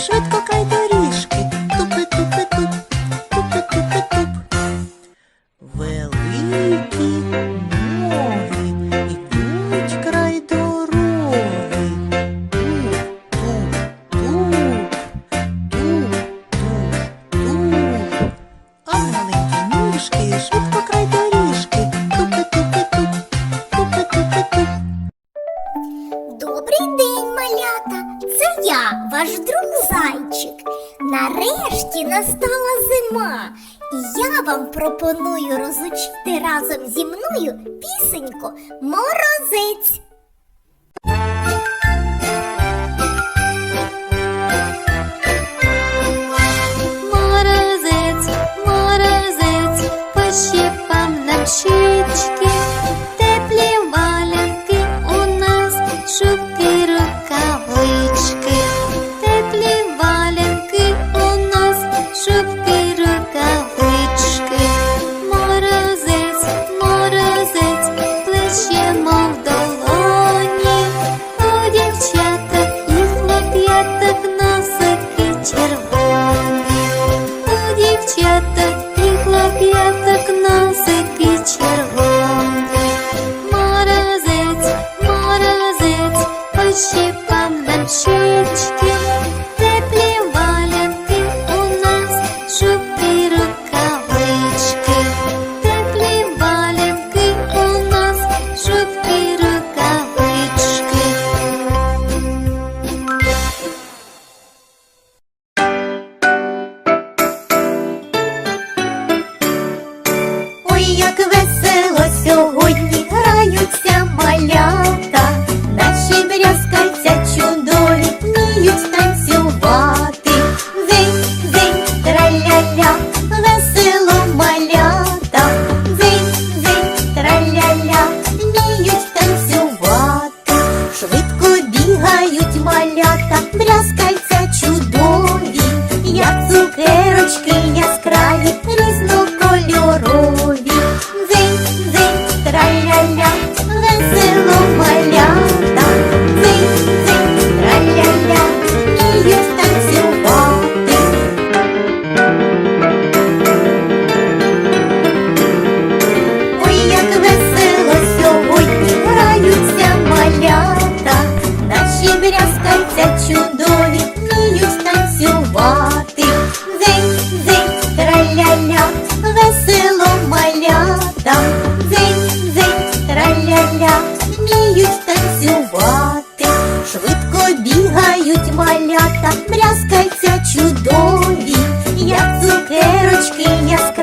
швидко Добрий день, малята! Це я, ваш друг зайчик. Нарешті настала зима, і я вам пропоную розучити разом зі мною пісеньку Морозець. Морозець, морозець, пощипам нам щічки. Як весело сьогодні граються малята, наші брязкальця чудові вміють танцювати. Дзинь, дзинь, траля-ля, весело малята, дзинь, дзинь, траля-ля, вміють танцювати, швидко бігають малята, брязкальця чудові, як цукерочки. дівчата чудові вміють танцювати. Дзинь, дзинь, траля-ля, весело малята, Дзинь, дзинь, траля-ля, вміють танцювати. Швидко бігають малята, мряскаються чудові, як цукерочки яскраві.